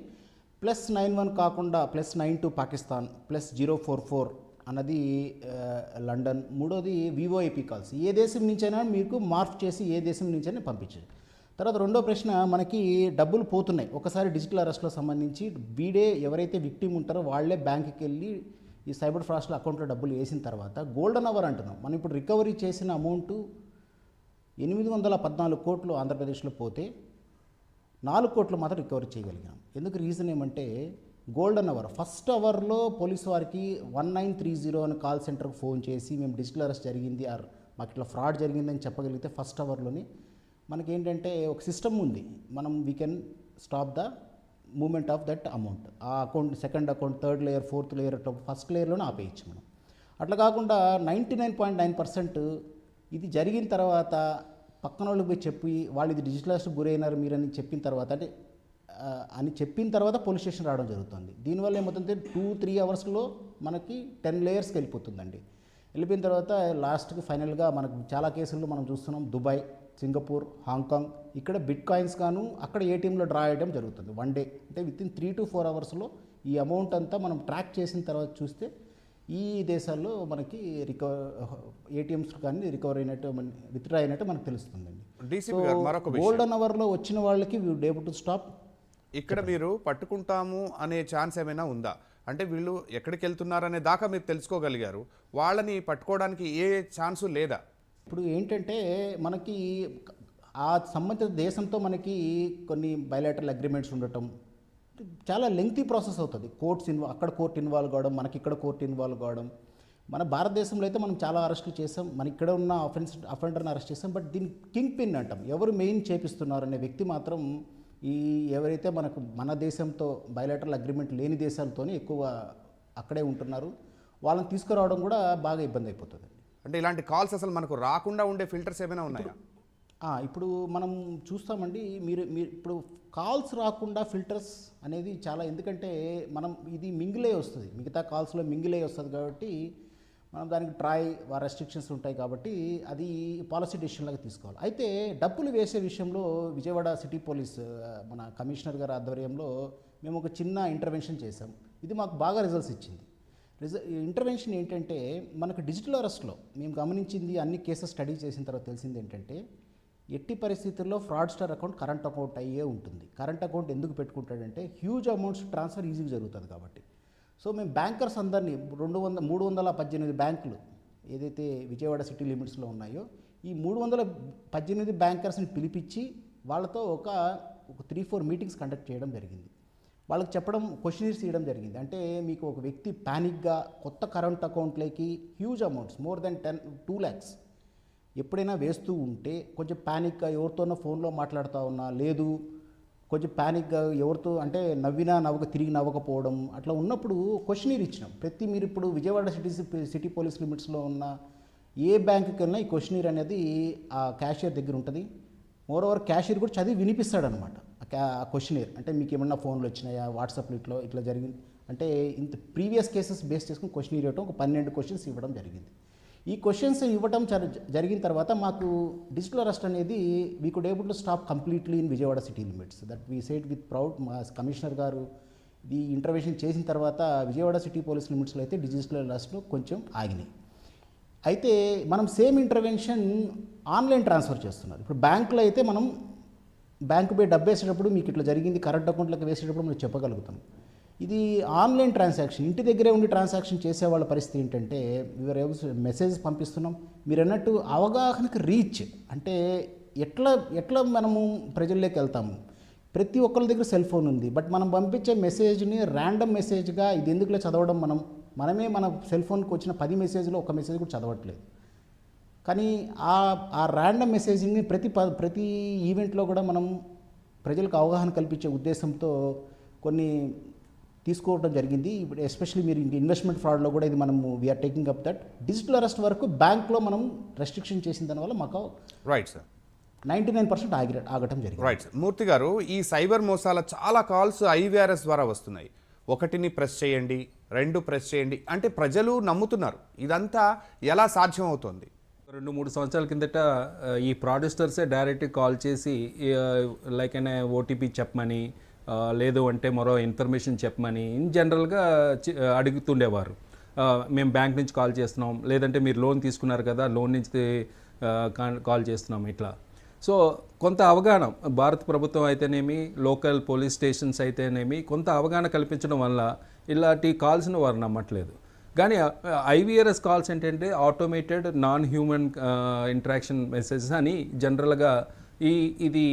ప్లస్ నైన్ వన్ కాకుండా plus nine two Pakistan plus zero four four అన్నది లండన్. మూడోది వివోఐపీ కాల్స్. ఏ దేశం నుంచైనా మీకు మార్క్ చేసి ఏ దేశం నుంచైనా పంపించండి. తర్వాత రెండో ప్రశ్న మనకి డబ్బులు పోతున్నాయి. ఒకసారి డిజిటల్ అరెస్ట్లో సంబంధించి వీడే ఎవరైతే విక్టిమ్ ఉంటారో వాళ్ళే బ్యాంకుకి వెళ్ళి ఈ సైబర్ ఫ్రాస్ట్లో అకౌంట్లో డబ్బులు వేసిన తర్వాత గోల్డెన్ అవర్ అంటున్నాం. మనం ఇప్పుడు రికవరీ చేసిన అమౌంట్ ఎనిమిది వందల పద్నాలుగు కోట్లు ఆంధ్రప్రదేశ్లో పోతే నాలుగు కోట్లు మాత్రం రికవరీ చేయగలిగాం ఎందుకు రీజన్ ఏమంటే గోల్డెన్ అవర్. ఫస్ట్ అవర్లో పోలీస్ వారికి వన్ నైన్ త్రీ జీరో అని కాల్ సెంటర్కి ఫోన్ చేసి మేము డిజిటల్ అరెస్ట్ జరిగింది ఆర్ మాకు ఇట్లా ఫ్రాడ్ జరిగిందని చెప్పగలిగితే ఫస్ట్ అవర్లోనే మనకేంటంటే ఒక సిస్టమ్ ఉంది. మనం we can stop the movement of that amount ఆ account second account third layer fourth layer first లేయర్లోనే ఆపేయచ్చు మనం. అట్లా కాకుండా ninety nine point nine percent ఇది జరిగిన తర్వాత పక్కన వాళ్ళకి పోయి చెప్పి వాళ్ళు ఇది డిజిటల్ గురైనారు మీరని చెప్పిన తర్వాత అంటే అని చెప్పిన తర్వాత పోలీస్ స్టేషన్ రావడం జరుగుతుంది. దీనివల్ల ఏమవుతుందంటే టూ త్రీ అవర్స్లో మనకి టెన్ లేయర్స్కి వెళ్ళిపోతుందండి. వెళ్ళిపోయిన తర్వాత లాస్ట్కి ఫైనల్గా మనకు చాలా కేసుల్లో మనం చూస్తున్నాం దుబాయ్ సింగపూర్ హాంకాంగ్ ఇక్కడ బిట్ కాయిన్స్ గాను అక్కడ ఏటీఎంలో డ్రా చేయడం జరుగుతుంది వన్ డే. అంటే within three to four అవర్స్లో ఈ అమౌంట్ అంతా మనం ట్రాక్ చేసిన తర్వాత చూస్తే ఈ దేశాల్లో మనకి రికవర్ ఏటీఎంస్ కానీ రికవర్ అయినట్టు విత్డ్రా అయినట్టు మనకు తెలుస్తుందండి. గోల్డెన్ అవర్లో వచ్చిన వాళ్ళకి వీ టు స్టాప్. ఇక్కడ మీరు పట్టుకుంటాము అనే ఛాన్స్ ఏమైనా ఉందా? అంటే వీళ్ళు ఎక్కడికి వెళ్తున్నారనే దాకా మీరు తెలుసుకోగలిగారు. వాళ్ళని పట్టుకోవడానికి ఏ ఛాన్సు లేదా? ఇప్పుడు ఏంటంటే మనకి ఆ సంబంధిత దేశంతో మనకి కొన్ని బయలాటరల్ అగ్రిమెంట్స్ ఉండటం చాలా లెంగ్తీ ప్రాసెస్ అవుతుంది. కోర్ట్స్ ఇన్వాల్వ్ అక్కడ కోర్ట్ ఇన్వాల్వ్ కావడం మనకి ఇక్కడ కోర్ట్ ఇన్వాల్వ్ కావడం. మన భారతదేశంలో అయితే మనం చాలా అరెస్టులు చేసాం. మన ఇక్కడ ఉన్న అఫెన్స్ అఫెండర్ని అరెస్ట్ చేసాం. బట్ దీన్ని కింగ్ పిన్ అంటాం. ఎవరు మెయిన్ చేపిస్తున్నారు అనే వ్యక్తి మాత్రం ఈ ఎవరైతే మనకు మన దేశంతో బయలాటరల్ అగ్రిమెంట్ లేని దేశాలతోనే ఎక్కువ అక్కడే ఉంటున్నారు. వాళ్ళని తీసుకురావడం కూడా బాగా ఇబ్బంది అయిపోతుంది. అంటే ఇలాంటి కాల్స్ అసలు మనకు రాకుండా ఉండే ఫిల్టర్స్ ఏమైనా ఉన్నాయా? ఇప్పుడు మనం చూస్తామండి మీరు మీరు ఇప్పుడు కాల్స్ రాకుండా ఫిల్టర్స్ అనేది చాలా ఎందుకంటే మనం ఇది మింగిలే వస్తుంది. మిగతా కాల్స్లో మింగిలే వస్తుంది కాబట్టి మనం దానికి ట్రై రెస్ట్రిక్షన్స్ ఉంటాయి కాబట్టి అది పాలసీ డెసిషన్ లాగా తీసుకోవాలి. అయితే డబ్బులు వేసే విషయంలో విజయవాడ సిటీ పోలీస్ మన కమిషనర్ గారి ఆధ్వర్యంలో మేము ఒక చిన్న ఇంటర్వెన్షన్ చేసాం ఇది మాకు బాగా రిజల్ట్స్ ఇచ్చింది. రిజ ఇంటర్వెన్షన్ ఏంటంటే మనకు డిజిటల్ అరెస్ట్లో మేము గమనించింది అన్ని కేసెస్ స్టడీ చేసిన తర్వాత తెలిసింది ఏంటంటే ఎట్టి పరిస్థితుల్లో ఫ్రాడ్స్టర్ అకౌంట్ కరెంట్ అకౌంట్ అయ్యే ఉంటుంది. కరెంట్ అకౌంట్ ఎందుకు పెట్టుకుంటాడంటే హ్యూజ్ అమౌంట్స్ ట్రాన్స్ఫర్ ఈజీగా జరుగుతుంది కాబట్టి. సో మేము బ్యాంకర్స్ అందరినీ రెండు వందల మూడు వందల పద్దెనిమిది బ్యాంకులు ఏదైతే విజయవాడ సిటీ లిమిట్స్లో ఉన్నాయో ఈ మూడు వందల పద్దెనిమిది బ్యాంకర్స్ని పిలిపించి వాళ్ళతో ఒక ఒక త్రీ ఫోర్ మీటింగ్స్ కండక్ట్ చేయడం జరిగింది. వాళ్ళకి చెప్పడం క్వశ్చనీర్స్ ఇవ్వడం జరిగింది. అంటే మీకు ఒక వ్యక్తి ప్యానిక్గా కొత్త కరెంట్ అకౌంట్లోకి huge amounts more than ten two lakhs ఎప్పుడైనా వేస్తూ ఉంటే కొంచెం ప్యానిక్గా ఎవరితోనో ఫోన్లో మాట్లాడుతూ ఉన్నా లేదు కొంచెం ప్యానిక్గా ఎవరితో అంటే నవ్వినా నవ్వక తిరిగి నవ్వకపోవడం అట్లా ఉన్నప్పుడు క్వశ్చనీర్ ఇచ్చినాం. ప్రతి మీరు ఇప్పుడు విజయవాడ సిటీ సిటీ పోలీస్ లిమిట్స్లో ఉన్న ఏ బ్యాంకుకి వెళ్ళినా ఈ క్వశ్చనీర్ అనేది ఆ క్యాషియర్ దగ్గర ఉంటుంది. మోర్ ఓవర్ క్యాషియర్ కూడా చదివి వినిపిస్తాడనమాట క్వశ్చనీర్ అంటే మీకు ఏమన్నా ఫోన్లు వచ్చినాయా? వాట్సాప్లు ఇట్లా ఇట్లా జరిగింది. అంటే ఇంత ప్రీవియస్ కేసెస్ బేస్ చేసుకుని క్వశ్చనీర్ ఇవ్వడం ఒక పన్నెండు క్వశ్చన్స్ ఇవ్వడం జరిగింది. ఈ క్వశ్చన్స్ ఇవ్వడం జరిగిన తర్వాత మాకు డిజిటల్ అరెస్ట్ అనేది we could able to stop completely in Vijayawada city limits that we set with proud మా కమిషనర్ గారు ఈ ఇంటర్వెన్షన్ చేసిన తర్వాత విజయవాడ సిటీ పోలీస్ లిమిట్స్లో అయితే డిజిటల్ అరెస్ట్లు కొంచెం ఆగినాయి. అయితే మనం సేమ్ ఇంటర్వెన్షన్ ఆన్లైన్ ట్రాన్స్ఫర్ చేస్తున్నారు. ఇప్పుడు బ్యాంకులో అయితే మనం బ్యాంకు పోయి డబ్బు వేసేటప్పుడు మీకు ఇట్లా జరిగింది కరెంట్ అకౌంట్లోకి వేసేటప్పుడు మనం చెప్పగలుగుతాం. ఇది ఆన్లైన్ ట్రాన్సాక్షన్ ఇంటి దగ్గరే ఉండి ట్రాన్సాక్షన్ చేసే వాళ్ళ పరిస్థితి ఏంటంటే వీఆర్ మెసేజ్ పంపిస్తున్నాం. మీరు అన్నట్టు అవగాహనకు రీచ్ అంటే ఎట్లా ఎట్లా మనము ప్రజల్లోకి వెళ్తాము? ప్రతి ఒక్కరి దగ్గర సెల్ ఫోన్ ఉంది. బట్ మనం పంపించే మెసేజ్ని ర్యాండమ్ మెసేజ్గా ఇది ఎందుకులే చదవడం మనం? మనమే మన సెల్ ఫోన్కి వచ్చిన పది మెసేజ్లో ఒక మెసేజ్ కూడా చదవట్లేదు. కానీ ఆ ఆ ర్యాండమ్ మెసేజింగ్ని ప్రతి ప ప్రతి ఈవెంట్లో కూడా మనం ప్రజలకు అవగాహన కల్పించే ఉద్దేశంతో కొన్ని తీసుకోవడం జరిగింది. ఇప్పుడు ఎస్పెషల్లీ మీరు ఇంక ఇన్వెస్ట్మెంట్ ఫ్రాడ్లో కూడా ఇది మనము we're taking up that digital arrest వరకు బ్యాంక్లో మనం రెస్ట్రిక్షన్ చేసిన దానివల్ల మాకు right sir ninety nine percent ఆగి ఆగటం జరిగింది. రైట్ సార్ మూర్తి గారు ఈ సైబర్ మోసాల చాలా కాల్స్ ఐవీఆర్ఎస్ ద్వారా వస్తున్నాయి. ఒకటిని ప్రెస్ చేయండి రెండు ప్రెస్ చేయండి. అంటే ప్రజలు నమ్ముతున్నారు. ఇదంతా ఎలా సాధ్యం అవుతుంది రెండు మూడు సంవత్సరాల కిందట ఈ ప్రాడ్యూస్టర్సే డైరెక్ట్ కాల్ చేసి లైక్ అనే ఓటీపీ చెప్పమని లేదు అంటే మరో ఇన్ఫర్మేషన్ చెప్పమని ఇన్ జనరల్గా అడుగుతుండేవారు. మేము బ్యాంక్ నుంచి కాల్ చేస్తున్నాం. లేదంటే మీరు లోన్ తీసుకున్నారు కదా లోన్ నుంచి కా- కాల్ చేస్తున్నాం ఇట్లా. సో కొంత అవగాహన భారత ప్రభుత్వం అయితేనేమి లోకల్ పోలీస్ స్టేషన్స్ అయితేనేమి కొంత అవగాహన కల్పించడం వల్ల ఇలాంటి కాల్స్ను వారు నమ్మట్లేదు. కానీ ఐవీఆర్ఎస్ కాల్స్ ఏంటంటే automated non human interaction messages అని జనరల్గా ఈ ఇది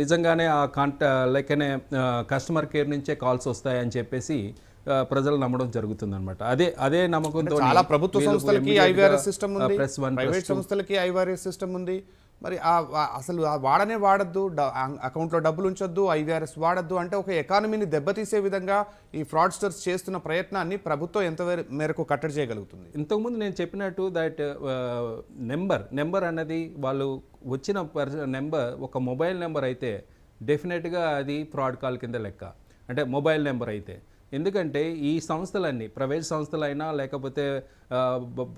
నిజంగానే ఆ కాంట లైక్ అనే కస్టమర్ కేర్ నుంచే కాల్స్ వస్తాయని చెప్పేసి ప్రజలు నమ్మడం జరుగుతుందన్నమాట. అదే అదే నమ్మకంతో చాలా ప్రభుత్వ సంస్థలకి ఐవీఆర్ఎస్ సిస్టమ్ ఉంది ప్రెస్ వన్ ప్రైవేట్ సంస్థలకి ఐవీఆర్ఎస్ సిస్టమ్ ఉంది మరి ఆ అసలు ఆ వాడనే వాడద్దు అకౌంట్లో డబ్బులు ఉంచొద్దు ఐవీఆర్ఎస్ వాడద్దు అంటే ఒక ఎకానమీని దెబ్బతీసే విధంగా ఈ ఫ్రాడ్స్టర్స్ చేస్తున్న ప్రయత్నాన్ని ప్రభుత్వం ఎంత మేరకు కట్టడి చేయగలుగుతుంది? ఇంతకుముందు నేను చెప్పినట్టు దట్ నెంబర్ నెంబర్ అన్నది వాళ్ళు వచ్చిన నెంబర్ ఒక మొబైల్ నెంబర్ అయితే డెఫినెట్గా అది ఫ్రాడ్ కాల్ కింద లెక్క. అంటే మొబైల్ నెంబర్ అయితే. ఎందుకంటే ఈ సంస్థలన్నీ ప్రైవేట్ సంస్థలైనా లేకపోతే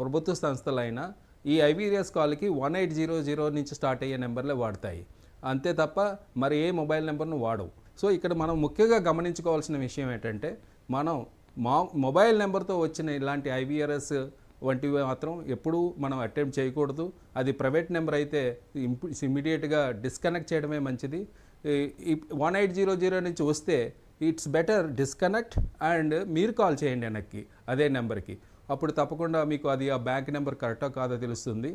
ప్రభుత్వ సంస్థలైనా ఈ ఐవీరియస్ కాల్కి వన్ ఎయిట్ జీరో జీరో నుంచి స్టార్ట్ అయ్యే నెంబర్లే వాడతాయి. అంతే తప్ప మరి ఏ మొబైల్ నెంబర్ను వాడవు. సో ఇక్కడ మనం ముఖ్యంగా గమనించుకోవాల్సిన విషయం ఏంటంటే మనం మా మొబైల్ నెంబర్తో వచ్చిన ఇలాంటి ఐవీఆర్ఎస్ వంటివి మాత్రం ఎప్పుడూ మనం అటెంప్ట్ చేయకూడదు. అది ప్రైవేట్ నెంబర్ అయితే ఇమీడియట్గా డిస్కనెక్ట్ చేయడమే మంచిది. వన్ ఎయిట్ జీరో జీరో నుంచి వస్తే ఇట్స్ బెటర్ డిస్కనెక్ట్ అండ్ మీరు కాల్ చేయండి వెనక్కి అదే నెంబర్కి. అప్పుడు తప్పకుండా మీకు అది ఆ బ్యాంక్ నెంబర్ కరెక్టో కాదో తెలుస్తుంది.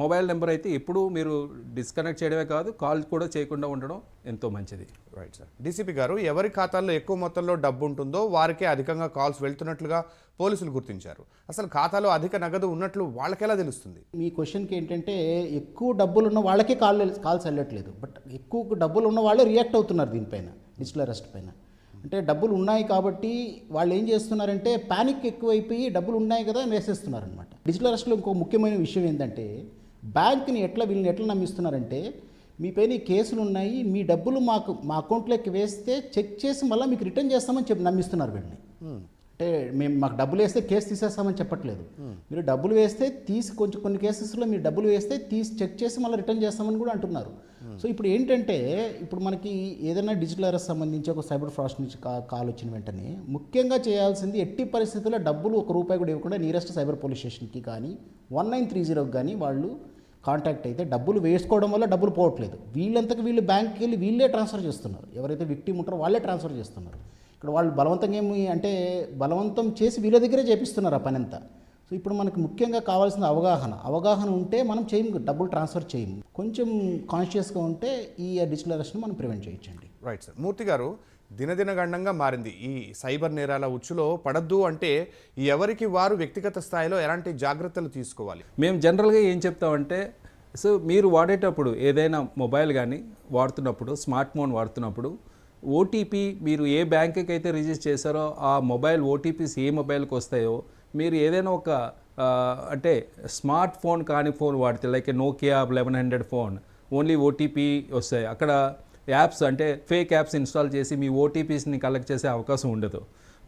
మొబైల్ నెంబర్ అయితే ఎప్పుడూ మీరు డిస్కనెక్ట్ చేయడమే కాదు కాల్ కూడా చేయకుండా ఉండడం ఎంతో మంచిది. రైట్ సార్ డీసీపీ గారు ఎవరి ఖాతాల్లో ఎక్కువ మొత్తంలో డబ్బు ఉంటుందో వారికే అధికంగా కాల్స్ వెళ్తున్నట్లుగా పోలీసులు గుర్తించారు. అసలు ఖాతాలో అధిక నగదు ఉన్నట్లు వాళ్ళకెలా తెలుస్తుంది? మీ క్వశ్చన్కి ఏంటంటే ఎక్కువ డబ్బులు ఉన్న వాళ్ళకే కాల్ కాల్స్ వెళ్ళట్లేదు. బట్ ఎక్కువ డబ్బులు ఉన్న వాళ్ళే రియాక్ట్ అవుతున్నారు దీనిపైన డిజిటల్ అరెస్ట్ పైన. అంటే డబ్బులు ఉన్నాయి కాబట్టి వాళ్ళు ఏం చేస్తున్నారంటే ప్యానిక్ ఎక్కువైపోయి డబ్బులు ఉన్నాయి కదా అని డిజిటల్ అరెస్ట్లో ఇంకో ముఖ్యమైన విషయం ఏంటంటే బ్యాంక్ని ఎట్లా వీళ్ళని ఎట్లా నమ్మిస్తున్నారంటే మీ పైన కేసులు ఉన్నాయి మీ డబ్బులు మాకు మా అకౌంట్లోకి వేస్తే చెక్ చేసి మళ్ళీ మీకు రిటర్న్ చేస్తామని చెప్పి నమ్మిస్తున్నారు వీళ్ళని. అంటే మేము మాకు డబ్బులు వేస్తే కేసు తీసేస్తామని చెప్పట్లేదు. మీరు డబ్బులు వేస్తే తీసి కొంచెం కొన్ని కేసెస్లో మీరు డబ్బులు వేస్తే తీసి చెక్ చేసి మళ్ళీ రిటర్న్ చేస్తామని కూడా అంటున్నారు. సో ఇప్పుడు ఏంటంటే ఇప్పుడు మనకి ఏదైనా డిజిటల్ అరెస్ట్ సంబంధించి ఒక సైబర్ ఫ్రాడ్ నుంచి కా కాల్ వచ్చిన వెంటనే ముఖ్యంగా చేయాల్సింది ఎట్టి పరిస్థితుల్లో డబ్బులు ఒక రూపాయి కూడా ఇవ్వకుండా నియరెస్ట్ సైబర్ పోలీస్ స్టేషన్కి కానీ వన్ నైన్ త్రీ జీరోకి కానీ వాళ్ళు కాంటాక్ట్ అయితే డబ్బులు వేసుకోవడం వల్ల డబ్బులు పోవట్లేదు. వీళ్ళంతకు వీళ్ళు బ్యాంక్కి వెళ్ళి వీళ్ళే ట్రాన్స్ఫర్ చేస్తున్నారు. ఎవరైతే విక్టిమ్ ఉంటారో వాళ్ళే ట్రాన్స్ఫర్ చేస్తున్నారు. ఇక్కడ వాళ్ళు బలవంతంగా ఏమి అంటే బలవంతం చేసి వీళ్ళ దగ్గరే చేపిస్తున్నారు ఆ పని అంతా సో ఇప్పుడు మనకు ముఖ్యంగా కావాల్సిన అవగాహన. అవగాహన ఉంటే మనం చేయము డబ్బులు ట్రాన్స్ఫర్ చేయము కొంచెం కాన్షియస్గా ఉంటే ఈ డిజిటల్ అరెస్ట్ని మనం ప్రివెంట్ చేయొచ్చండి. రైట్ సార్ మూర్తి గారు దినదిన గండంగా మారింది. ఈ సైబర్ నేరాల ఉచ్చులో పడద్దు అంటే ఎవరికి వారు వ్యక్తిగత స్థాయిలో ఎలాంటి జాగ్రత్తలు తీసుకోవాలి? మేము జనరల్గా ఏం చెప్తామంటే సో మీరు వాడేటప్పుడు ఏదైనా మొబైల్ కానీ వాడుతున్నప్పుడు స్మార్ట్ ఫోన్ వాడుతున్నప్పుడు ఓటీపీ మీరు ఏ బ్యాంకుకి అయితే రిజిస్టర్ చేశారో ఆ మొబైల్ ఓటీపీస్ ఏ మొబైల్కి వస్తాయో మీరు ఏదైనా ఒక అంటే స్మార్ట్ ఫోన్ కాని ఫోన్ వాడితే like Nokia eleven hundred phone only OTP వస్తాయి. అక్కడ యాప్స్ అంటే ఫేక్ యాప్స్ ఇన్స్టాల్ చేసి మీ ఓటీపీస్ని కలెక్ట్ చేసే అవకాశం ఉండదు.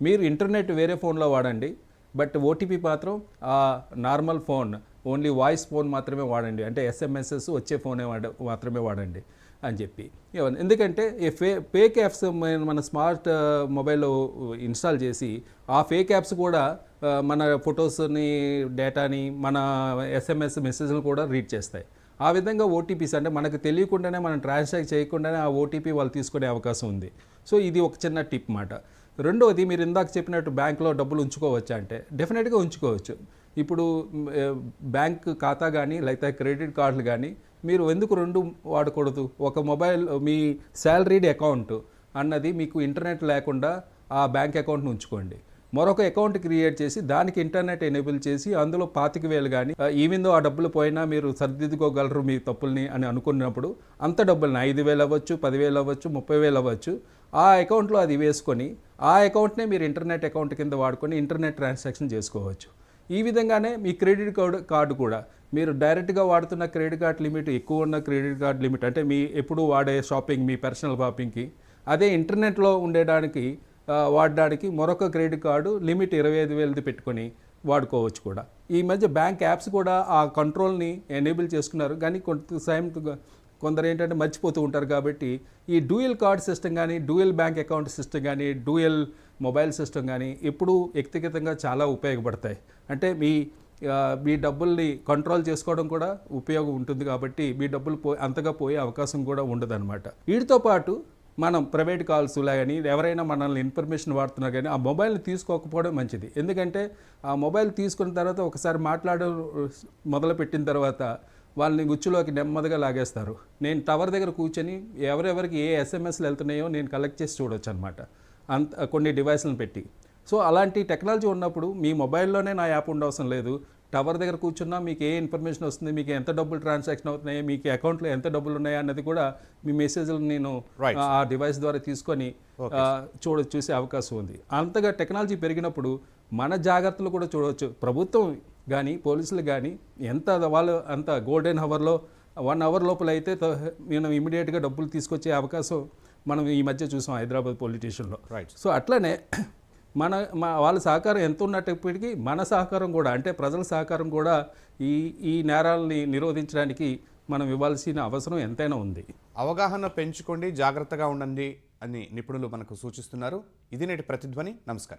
మీరు ఇంటర్నెట్ వేరే ఫోన్లో వాడండి బట్ ఓటీపీ మాత్రం ఆ normal phone only voice phone మాత్రమే వాడండి. అంటే ఎస్ఎంఎస్ఎస్ వచ్చే ఫోనే వాడ మాత్రమే వాడండి. అని చెప్పి. ఎందుకంటే ఈ ఫే ఫేక్ యాప్స్ మన- స్మార్ట్ మొబైల్లో ఇన్స్టాల్ చేసి ఆ ఫేక్ యాప్స్ కూడా మన ఫొటోస్ని డేటాని మన ఎస్ఎంఎస్ మెసేజ్లు కూడా రీడ్ చేస్తాయి. ఆ విధంగా ఓటీపీస్ అంటే మనకు తెలియకుండానే మనం ట్రాన్సాక్ట్ చేయకుండానే ఆ ఓటీపీ వాళ్ళు తీసుకునే అవకాశం ఉంది. సో ఇది ఒక చిన్న టిప్ మాట. రెండోది మీరు ఇందాక చెప్పినట్టు బ్యాంక్లో డబ్బులు ఉంచుకోవచ్చా అంటే డెఫినెట్గా ఉంచుకోవచ్చు. ఇప్పుడు బ్యాంక్ ఖాతా కానీ లేకపోతే క్రెడిట్ కార్డులు కానీ మీరు ఎందుకు రెండు వాడకూడదు? ఒక మొబైల్ మీ శాలరీడ్ అకౌంట్ అన్నది మీకు ఇంటర్నెట్ లేకుండా ఆ బ్యాంక్ అకౌంట్ని ఉంచుకోండి. మరొక అకౌంట్ క్రియేట్ చేసి దానికి ఇంటర్నెట్ ఎనేబుల్ చేసి అందులో పాతిక వేలు కానీ ఈవిందో ఆ డబ్బులు పోయినా మీరు సర్దిద్దుకోగలరు మీ తప్పుల్ని అని అనుకున్నప్పుడు అంత డబ్బుల్ని ఐదు వేలు అవ్వచ్చు పదివేలు అవ్వచ్చు ముప్పై వేలు అవ్వచ్చు ఆ అకౌంట్లో అది వేసుకొని ఆ అకౌంట్నే మీరు ఇంటర్నెట్ అకౌంట్ కింద వాడుకొని ఇంటర్నెట్ ట్రాన్సాక్షన్ చేసుకోవచ్చు. ఈ విధంగానే మీ క్రెడిట్ కార్డు కార్డు కూడా. మీరు డైరెక్ట్గా వాడుతున్న క్రెడిట్ కార్డ్ లిమిట్ ఎక్కువ ఉన్న క్రెడిట్ కార్డ్ లిమిట్ అంటే మీ ఎప్పుడు వాడే షాపింగ్ మీ పర్సనల్ షాపింగ్కి అదే ఇంటర్నెట్లో ఉండేదానికి వాడడానికి మరొక క్రెడిట్ కార్డు లిమిట్ ఇరవై ఐదు వేలది పెట్టుకొని వాడుకోవచ్చు కూడా. ఈ మధ్య బ్యాంక్ యాప్స్ కూడా ఆ కంట్రోల్ని ఎనేబుల్ చేసుకున్నారు. కానీ కొంత సమయం కొందరు ఏంటంటే మర్చిపోతూ ఉంటారు కాబట్టి ఈ డూయల్ కార్డ్ సిస్టమ్ కానీ డూయల్ బ్యాంక్ అకౌంట్ సిస్టమ్ కానీ డూయల్ మొబైల్ సిస్టమ్ కానీ ఎప్పుడూ వ్యక్తిగతంగా చాలా ఉపయోగపడతాయి. అంటే మీ మీ డబ్బుల్ని కంట్రోల్ చేసుకోవడం కూడా ఉపయోగం ఉంటుంది కాబట్టి మీ డబ్బులు పో అంతగా పోయే అవకాశం కూడా ఉండదన్నమాట. వీటితో పాటు మనం ప్రైవేట్ కాల్స్ కానీ ఎవరైనా మనల్ని ఇన్ఫర్మేషన్ వాడుతున్నా కానీ ఆ మొబైల్ని తీసుకోకపోవడం మంచిది. ఎందుకంటే ఆ మొబైల్ తీసుకున్న తర్వాత ఒకసారి మాట్లాడ మొదలుపెట్టిన తర్వాత వాళ్ళని గుచ్చులోకి నెమ్మదిగా లాగేస్తారు. నేను టవర్ దగ్గర కూర్చొని ఎవరెవరికి ఏ ఎస్ఎంఎస్లు వెళ్తున్నాయో నేను కలెక్ట్ చేసి చూడొచ్చు అనమాట అంత కొన్ని డివైస్లను పెట్టి. సో అలాంటి టెక్నాలజీ ఉన్నప్పుడు మీ మొబైల్లోనే నా యాప్ ఉండవసరం లేదు. టవర్ దగ్గర కూర్చున్నా మీకు ఏ ఇన్ఫర్మేషన్ వస్తుంది మీకు ఎంత డబ్బులు ట్రాన్సాక్షన్ అవుతున్నాయి మీకు అకౌంట్లో ఎంత డబ్బులు ఉన్నాయి అన్నది కూడా మీ మెసేజ్లు నేను. ఆ డివైస్ ద్వారా తీసుకొని చూడ చూసే అవకాశం ఉంది. అంతగా టెక్నాలజీ పెరిగినప్పుడు మన జాగ్రత్తలు కూడా చూడవచ్చు. ప్రభుత్వం కానీ పోలీసులు కానీ ఎంత వాళ్ళు అంత గోల్డెన్ అవర్లో వన్ అవర్ లోపల అయితే మనం ఇమీడియట్గా డబ్బులు తీసుకొచ్చే అవకాశం మనం ఈ మధ్య చూసాం హైదరాబాద్ పోలీస్ స్టేషన్లో రైట్ సో అట్లనే మన మా వాళ్ళ సహకారం ఎంత ఉన్నప్పటికీ మన సహకారం కూడా అంటే ప్రజల సహకారం కూడా ఈ ఈ నేరాలని నిరోధించడానికి మనం ఇవ్వాల్సిన అవసరం ఎంతైనా ఉంది. అవగాహన పెంచుకోండి జాగ్రత్తగా ఉండండి అని నిపుణులు మనకు సూచిస్తున్నారు. ఇది నేటి ప్రతిధ్వని. నమస్కారం.